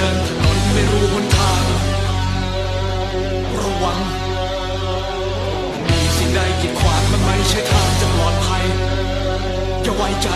ดินถนนไม่รู้หนทาง ระวัง มีสิ่งใดกีดขวางมันไม่ใช่ทางจะปลอดภัยอย่าไว้ใจ